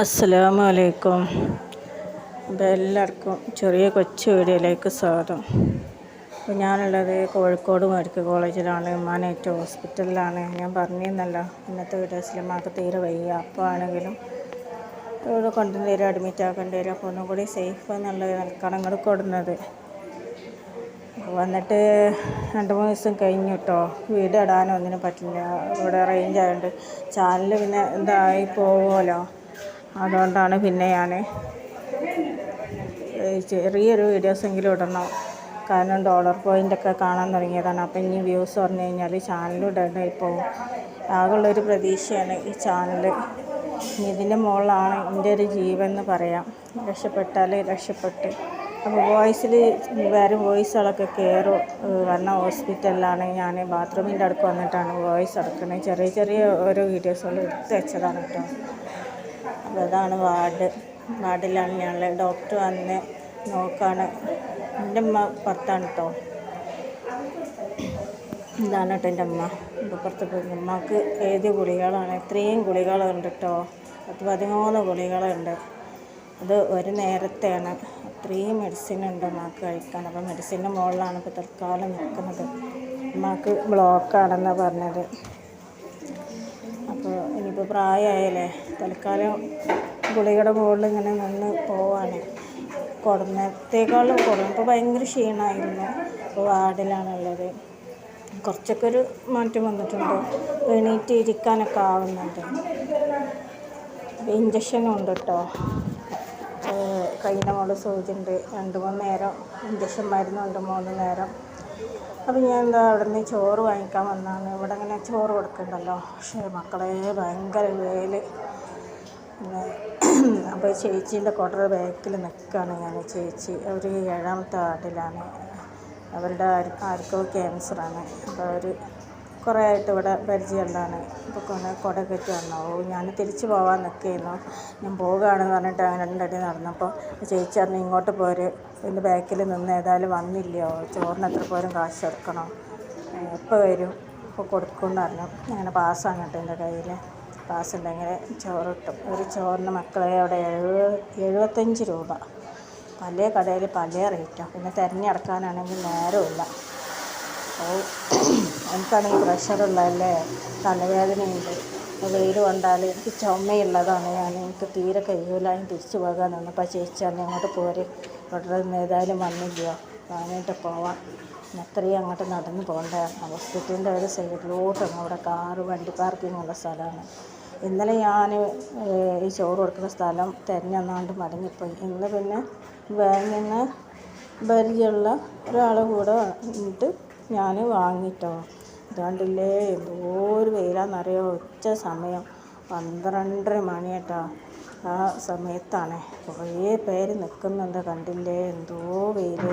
അസ്സലാമു അലൈക്കും എല്ലാവർക്കും ചെറിയ കൊച്ചു വീഡിയോയിലേക്ക് സ്വാഗതം. അപ്പോൾ ഞാനുള്ളത് കോഴിക്കോട് മെഡിക്കൽ കോളേജിലാണ് മാനേറ്റ് ഹോസ്പിറ്റലിലാണ്. ഞാൻ പറഞ്ഞിരുന്നല്ലോ ഇന്നത്തെ വീഡിയോസിൽ സിനിമാക്ക് തീരെ വയ്യ. അപ്പോൾ ആണെങ്കിലും ഇവിടെ കൊണ്ടുവരും അഡ്മിറ്റ് ആക്കേണ്ടി വരും. അപ്പോൾ ഒന്നും കൂടി സേഫ് എന്നുള്ള കണങ്ങൾ കൊടുന്നത്. വന്നിട്ട് രണ്ട് മൂന്ന് ദിവസം കഴിഞ്ഞു കേട്ടോ വീട് ഇടാനോ ഒന്നിനും പറ്റില്ല. ഇവിടെ റേഞ്ച് ആയതുകൊണ്ട് ചാനൽ പിന്നെ എന്തായി പോകുമല്ലോ അതുകൊണ്ടാണ് പിന്നെ ഞാൻ ചെറിയൊരു വീഡിയോസെങ്കിലും ഇടണം. കാരണം ഡോളർ പോയിന്റൊക്കെ കാണാൻ തുടങ്ങിയതാണ്. അപ്പം ഇനി വ്യൂസ് പറഞ്ഞു കഴിഞ്ഞാൽ ചാനൽ ഇപ്പോൾ ആകെയുള്ളൊരു പ്രതീക്ഷയാണ് ഈ ചാനൽ ഇതിന്റെ മുകളിലാണ് എന്റെ ഒരു ജീവൻ എന്ന് പറയാം. രക്ഷപ്പെട്ടാൽ രക്ഷപ്പെട്ട്. അപ്പോൾ വോയിസിൽ വേറെ വോയിസുകളൊക്കെ കയറും വന്ന ഹോസ്പിറ്റലിലാണ് ഞാൻ ബാത്റൂമിന്റെ അടുക്ക് വന്നിട്ടാണ് വോയിസ് എടുക്കുന്നത് ചെറിയ ചെറിയ ഓരോ വീഡിയോസുകൾ എടുത്ത് വെച്ചതാണ് കേട്ടോ അതാണ് വാർഡ്. വാർഡിലാണ് ഞങ്ങൾ ഡോക്ടർ വന്ന് നോക്കാണ്. എന്റെ ഉമ്മ പുറത്താണ് കേട്ടോ ഇതാണ് കേട്ടോ എന്റെ അമ്മ പുറത്ത് പോയി. ഉമ്മക്ക് ഏത് ഗുളികളാണ്? ഇത്രയും ഗുളികളുണ്ട് കേട്ടോ പത്ത് പതിമൂന്ന് ഗുളികളുണ്ട്. അത് ഒരു നേരത്തെയാണ്. അത്രയും മെഡിസിൻ ഉണ്ട് ഉമ്മക്ക് കഴിക്കാൻ. അപ്പോൾ മെഡിസിന്റെ മുകളിലാണ് ഇപ്പോൾ തൽക്കാലം നിൽക്കുന്നത്. ഉമ്മക്ക് ബ്ലോക്കാണെന്നാണ് പറഞ്ഞത്. അപ്പോൾ ഇനിയിപ്പോൾ പ്രായമായല്ലേ തൽക്കാലം ഗുളികയുടെ മുകളിൽ ഇങ്ങനെ നിന്ന് പോവാണ്. കൊടുന്നത്തേക്കാളും കൊടുന്നു ഇപ്പോൾ ഭയങ്കര ക്ഷീണമായിരുന്നു ഇപ്പോൾ വാർഡിലാണുള്ളത്. കുറച്ചൊക്കെ ഒരു മാറ്റം വന്നിട്ടുണ്ട്. എണീറ്റ് ഇരിക്കാനൊക്കെ ആവുന്നുണ്ട്. ഇഞ്ചക്ഷനും ഉണ്ട് കേട്ടോ കയ്യിന്റെ മുകളിൽ സൂചിയുണ്ട്. രണ്ട് മൂന്ന് നേരം ഇഞ്ചക്ഷൻ മരുന്നുണ്ട് മൂന്ന് നേരം. അപ്പോൾ ഞാൻ എന്താ അവിടെ നിന്ന് ചോറ് വാങ്ങിക്കാൻ വന്നാണ്. ഇവിടെ അങ്ങനെ ചോറ് കൊടുക്കണ്ടല്ലോ. പക്ഷേ മക്കളെ ഭയങ്കര വേൽ. അപ്പോൾ ചേച്ചീന്റെ കൊടറ ബാക്കിൽ നിൽക്കുകയാണ് ഞാൻ. ചേച്ചി അവർ ഏഴാമത്തെ വാർഡിലാണ്. അവരുടെ ആർക്കോ ക്യാൻസറാണ് അപ്പോൾ അവർ കുറേ ആയിട്ട് ഇവിടെ പരിചയമുള്ളതാണ്. അപ്പോൾ കൊണ്ട കുട കെട്ടി വന്നു. ഓ ഞാൻ തിരിച്ച് പോകാൻ നിൽക്കുകയായിരുന്നു. ഞാൻ പോവുകയാണെന്ന് പറഞ്ഞിട്ട് അങ്ങനെ രണ്ടടി നടന്നപ്പോൾ ചേച്ചി പറഞ്ഞു ഇങ്ങോട്ട് പോര്. ഇതിന്റെ ബാക്കിൽ നിന്ന് ഏതായാലും വന്നില്ലയോ? ചോറിന് എത്ര പോരും കാശ് എടുക്കണോ എപ്പോൾ വരും? ഇപ്പോൾ കൊടുക്കുമെന്ന് പറഞ്ഞു. അങ്ങനെ പാസ്സാണ് കേട്ടോ എന്റെ കയ്യിൽ പാസ് ഉണ്ടെങ്കിൽ ചോറ് കിട്ടും. ഒരു ചോറിന് മക്കളെ അവിടെ എഴുപത് എഴുപത്തഞ്ച് രൂപ. പല കടയിൽ പല റേറ്റാണ് പിന്നെ തിരഞ്ഞെടുക്കാനാണെങ്കിൽ നേരമില്ല ഓ എനിക്കാണെങ്കിൽ പ്രഷറുള്ളതല്ലേ? തലവേദനയുണ്ട്. വെയിൽ കൊണ്ടാൽ എനിക്ക് ചുമയുള്ളതാണ്. ഞാൻ എനിക്ക് തീരെ കഴിയൂല. ഞാൻ തിരിച്ചു പോകാൻ നിന്നപ്പോൾ ചേച്ചി അന്നെ അങ്ങോട്ട് പോരെ. ഇവിടെ നിന്ന് ഏതായാലും വന്നില്ലയോ വാങ്ങിയിട്ട് പോവാം. അത്രയും അങ്ങോട്ട് നടന്ന് പോകേണ്ട. ഹോസ്പിറ്റലിന്റെ ഒരു സൈഡിലോട്ട് അവിടെ കാറ് വണ്ടി പാർക്കിംഗ് ഉള്ള സ്ഥലമാണ്. ഇന്നലെ ഞാൻ ഈ ചോറ് കൊടുക്കുന്ന സ്ഥലം തിരഞ്ഞെന്നാണ്ട് മടങ്ങിപ്പോയി. ഇന്ന് പിന്നെ ബാങ്കിൽ പരിചയമുള്ള ഒരാളെ കൂടെ വന്നിട്ട് ഞാൻ വാങ്ങിട്ടോ. ഇതാണ്ടില്ലേ എന്തോ ഒരു വെയിലാണെന്നറിയോ ഉച്ച സമയം. പന്ത്രണ്ടര മണിയേട്ടാ. ആ സമയത്താണ്. കുറേ പേര് നിൽക്കുന്നുണ്ട് കണ്ടില്ലേ? എന്തോ വെയിൽ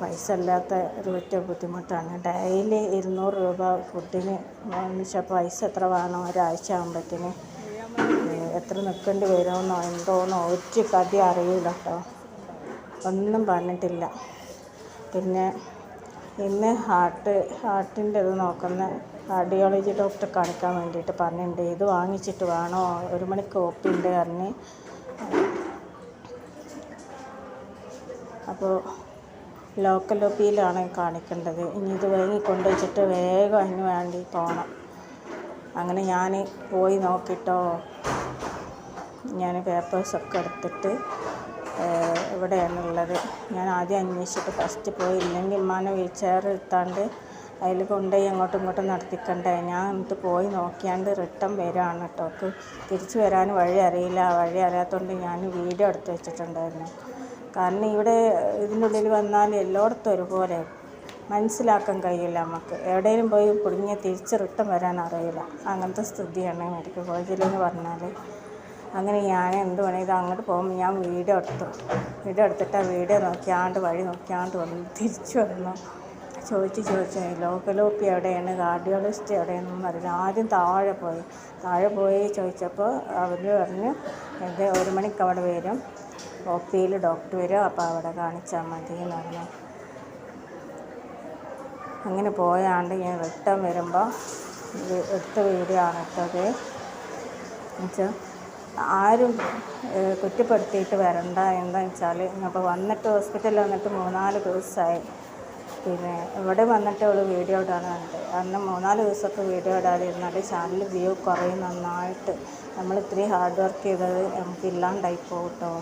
പൈസ ഇല്ലാത്ത ഒരു ഒറ്റ ബുദ്ധിമുട്ടാണ്. ഡെയിലി ഇരുന്നൂറ് രൂപ ഫുഡിന് വെച്ചാൽ പൈസ എത്ര വേണം ഒരാഴ്ച ആകുമ്പോഴത്തേന് എത്ര നിൽക്കേണ്ടി വരുമെന്നോ എന്തോന്നോ ഒരു കഥ അറിയില്ല കേട്ടോ ഒന്നും പറഞ്ഞിട്ടില്ല. പിന്നെ ഇന്ന് ഹാർട്ട് ഹാർട്ടിന്റെ ഇത് നോക്കുന്ന കാർഡിയോളജി ഡോക്ടറെ കാണിക്കാൻ വേണ്ടിയിട്ട് പറഞ്ഞിട്ടുണ്ട്. ഇത് വാങ്ങിച്ചിട്ട് വേണോ? ഒരു മണി കോപ്പി ഉണ്ട് പറഞ്ഞ്. അപ്പോൾ ലോക്കൽ ഒപ്പിയിലാണ് കാണിക്കേണ്ടത്. ഇനി ഇത് വാങ്ങി കൊണ്ടുവച്ചിട്ട് വേഗം അതിന് വേണ്ടി പോകണം അങ്ങനെ ഞാൻ പോയി നോക്കിയിട്ടോ ഞാൻ പേപ്പേഴ്സൊക്കെ എടുത്തിട്ട് ഇവിടെയാണുള്ളത് ഞാൻ ആദ്യം അന്വേഷിച്ചിട്ട് ഫസ്റ്റ് പോയി ഇല്ലെങ്കിൽ ഉമ്മാനെ വീൽ ചെയർ എടുത്താണ്ട് അതിൽ കൊണ്ടുപോയി അങ്ങോട്ടും ഇങ്ങോട്ടും നടത്തിക്കണ്ടേ? ഞാൻ എന്നിട്ട് പോയി നോക്കിയാണ്ട് റിട്ടേൺ വരികയാണ് കേട്ടോ തിരിച്ചു വരാൻ വഴി അറിയില്ല. വഴി അറിയാത്തതുകൊണ്ട് ഞാൻ വീഡിയോ എടുത്ത് വെച്ചിട്ടുണ്ടായിരുന്നു. കാരണം ഇവിടെ ഇതിനുള്ളിൽ വന്നാൽ എല്ലായിടത്തും ഒരുപോലെ മനസ്സിലാക്കാൻ കഴിയില്ല നമുക്ക്. എവിടെയും പോയി കുടുങ്ങിയ തിരിച്ച് റിട്ടേൺ വരാൻ അറിയില്ല. അങ്ങനത്തെ സ്ഥിതിയാണ് മെഡിക്കൽ കോളേജിലെന്ന് പറഞ്ഞാൽ അങ്ങനെ ഞാൻ എന്ത് വേണമെങ്കിലും അങ്ങോട്ട് പോകുമ്പോൾ ഞാൻ വീഡിയോ എടുത്തു. വീഡിയോ എടുത്തിട്ട് ആ വീഡിയോ നോക്കിയാണ്ട് വഴി നോക്കിയാണ്ട് വന്നു തിരിച്ചു വന്നു. ചോദിച്ച് ചോദിച്ചു ലോക്കൽ ഒ പി എവിടെയാണ്? കാർഡിയോളജിസ്റ്റ് എവിടെയാണെന്നൊന്നും അറിയില്ല. ആദ്യം താഴെ പോയി. താഴെ പോയി ചോദിച്ചപ്പോൾ അവർ പറഞ്ഞു ഇത് ഒരു മണിക്ക് അവിടെ വരും. ഒ പിയിൽ ഡോക്ടർ വരും. അപ്പോൾ അവിടെ കാണിച്ചാൽ മതി എന്ന് പറഞ്ഞു. അങ്ങനെ പോയാണ്ട് ഞാൻ റിട്ടേൺ വരുമ്പോൾ എടുത്ത വീഡിയോ ആണ് ഇട്ടത് എന്നുവെച്ചാൽ ആരും കുറ്റപ്പെടുത്തിയിട്ട് വരണ്ട. എന്താ വെച്ചാൽ അപ്പോൾ വന്നിട്ട് ഹോസ്പിറ്റലിൽ വന്നിട്ട് മൂന്നാൽ ദിവസമായി പിന്നെ ഇവിടെ വന്നിട്ട് അവൾ വീഡിയോ ഇടാനുണ്ട് അന്ന് മൂന്നാൽ ദിവസമൊക്കെ വീഡിയോ ഇടാതിരുന്നാൽ ചാനൽ വ്യൂ കുറയും നന്നായിട്ട്. നമ്മൾ ഇത്രയും ഹാർഡ് വർക്ക് ചെയ്തത് നമുക്ക് ഇല്ലാണ്ടായി പോകട്ടോ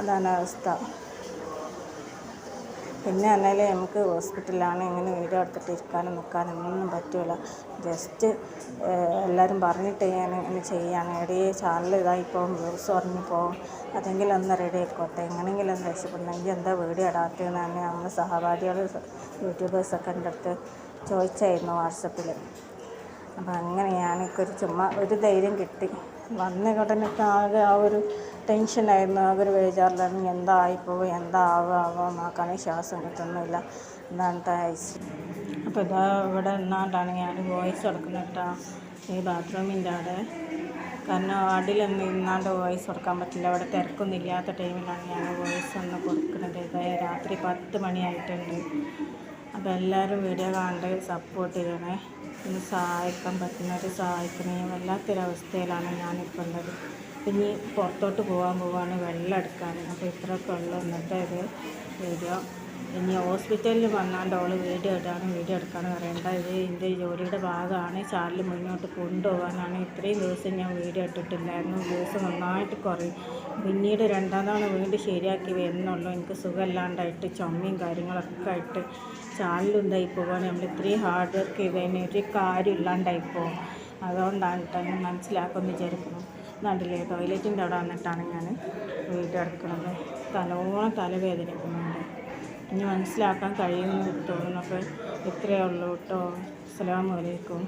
അതാണ് അവസ്ഥ. പിന്നെ പറഞ്ഞാൽ നമുക്ക് ഹോസ്പിറ്റലിലാണ് ഇങ്ങനെ വീഡിയോ എടുത്തിട്ട് ഇരിക്കാനും നിൽക്കാനും ഒന്നും പറ്റില്ല ജസ്റ്റ് എല്ലാവരും പറഞ്ഞിട്ട് ഞാൻ ഇങ്ങനെ ചെയ്യാണ്. എടീ ചാനൽ ഇതായി പോകും വ്യൂസ് കുറഞ്ഞു പോകും. അതെങ്കിലും ഒന്ന് റെഡി ആയിക്കോട്ടെ. എങ്ങനെങ്കിലും ഒന്ന് രക്ഷപ്പെടണമെങ്കിൽ എന്താ വീട് ഇടാത്തതെന്ന് തന്നെ നമ്മൾ സഹപാഠികൾ യൂട്യൂബേഴ്സൊക്കെ എന്റെ ചോദിച്ചായിരുന്നു വാട്സപ്പിൽ അപ്പം അങ്ങനെ ഞാനൊക്കെ ചുമ്മാ ഒരു ധൈര്യം കിട്ടി. വന്ന ഉടനെയൊക്കെ ആകെ ആ ഒരു ടെൻഷനായിരുന്നു. ആകെ ഒരു ബേജാറിലായിരുന്നു. എന്താ ആയിപ്പോവും എന്താ ആവുക ആവുക നോക്കാണെങ്കിൽ ശ്വാസം കിട്ടുന്നില്ല. എന്നാണ് ഐസ് അപ്പോൾ ഇതാ ഇവിടെ നിന്നാണ്ടാണ് ഞാൻ വോയിസ് കൊടുക്കുന്നത് കേട്ടോ. ഈ ബാത്റൂമിന്റെ അവിടെ. കാരണം അടിയിലൊന്നും ഇന്നാണ്ട് വോയിസ് കൊടുക്കാൻ പറ്റില്ല. അവിടെ തിരക്കൊന്നും ഇല്ലാത്ത ടൈമിലാണ് ഞാൻ വോയിസ് ഒന്ന് കൊടുക്കുന്നത്. ഇത് രാത്രി പത്ത് മണിയായിട്ടുണ്ട്. അപ്പോൾ എല്ലാവരും വീഡിയോ കണ്ട് സപ്പോർട്ട് ചെയ്യണേ. ഒന്ന് സഹായിക്കാൻ പറ്റുന്നവർ സഹായിക്കണേ വല്ലാത്തൊരവസ്ഥയിലാണ് ഞാനിപ്പോൾ ഉള്ളത്. ഇനി പുറത്തോട്ട് പോകാൻ പോവാണ് വെള്ളം എടുക്കാൻ അപ്പോൾ ഇത്രയൊക്കെ ഉള്ളൂ. ഇന്നത്തെ ഇത് വീഡിയോ ഇനി ഹോസ്പിറ്റലിൽ വന്നാണ്ട് അവൾ വീഡിയോ ഇടാണ് വീഡിയോ എടുക്കാന്ന് പറയേണ്ട. ഇത് എന്റെ ജോലിയുടെ ഭാഗമാണ്. ചാനൽ മുന്നോട്ട് കൊണ്ടുപോകാനാണ്. ഇത്രയും ദിവസം ഞാൻ വീഡിയോ ഇട്ടിട്ടില്ലായിരുന്നു. വ്യൂസ് നന്നായിട്ട് കുറയും. പിന്നീട് രണ്ടാം തവണ വീണ്ടും ശരിയാക്കി വരുന്നുള്ളൂ. എനിക്ക് സുഖമില്ലാണ്ടായിട്ട് ചുമയും കാര്യങ്ങളൊക്കെ ആയിട്ട് ചാനലുണ്ടായി പോകാൻ നമ്മൾ ഇത്രയും ഹാർഡ് വർക്ക് ചെയ്തതിന് ഒരു കാര്യം ഇല്ലാണ്ടായി പോകും അതുകൊണ്ടാണ് കേട്ടോ ഞാൻ മനസ്സിലാക്കുമെന്ന് വിചാരിക്കുന്നു. നാട്ടിലെ ടോയ്ലറ്റിന്റെ അവിടെ വന്നിട്ടാണ് ഞാൻ വീട്ടിൽ എടുക്കുന്നത്. തലോണം തലവേദനിക്കുന്നുണ്ട് ഇനി മനസ്സിലാക്കാൻ കഴിയുമെന്ന് തോന്നുന്നു. അപ്പോൾ ഇത്രയേ ഉള്ളൂ കേട്ടോ. അസ്സലാമു അലൈക്കും.